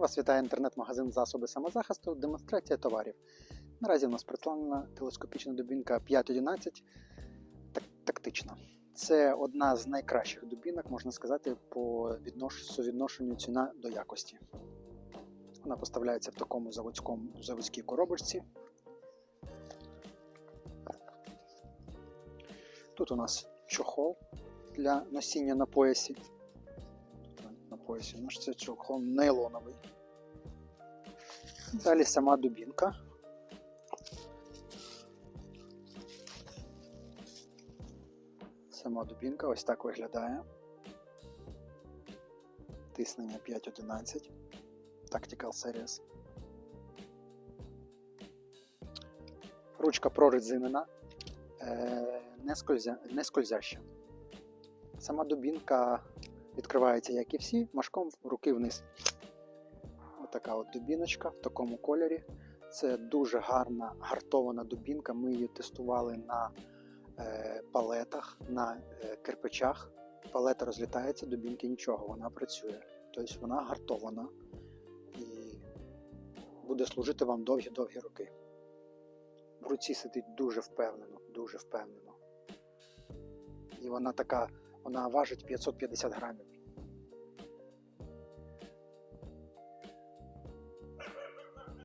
Вас вітає інтернет-магазин засоби самозахисту, демонстрація товарів. Наразі у нас представлена телескопічна дубінка 511 тактична. Це одна з найкращих дубінок, можна сказати, по віднош... совідношенню ціна до якості. Вона поставляється в такому заводському заводській коробочці. Тут у нас чохол для носіння на поясі. Тут на поясі у нас це чохол нейлоновий. Далі сама дубінка. Сама дубінка ось так виглядає. Тиснення 5.11. Tactical Series. Ручка прорезинена, е, не скользяща. Сама дубінка відкривається, як і всі, машком руки вниз. Отака от дубіночка в такому кольорі. Це дуже гарна гартована дубінка. Ми її тестували на е, палетах, на е, кирпичах. Палета розлітається, дубінки нічого, вона працює. Тобто вона гартована і буде служити вам довгі-довгі роки. В руці сидить дуже впевнено, дуже впевнено. І вона така, вона важить 550 грамів.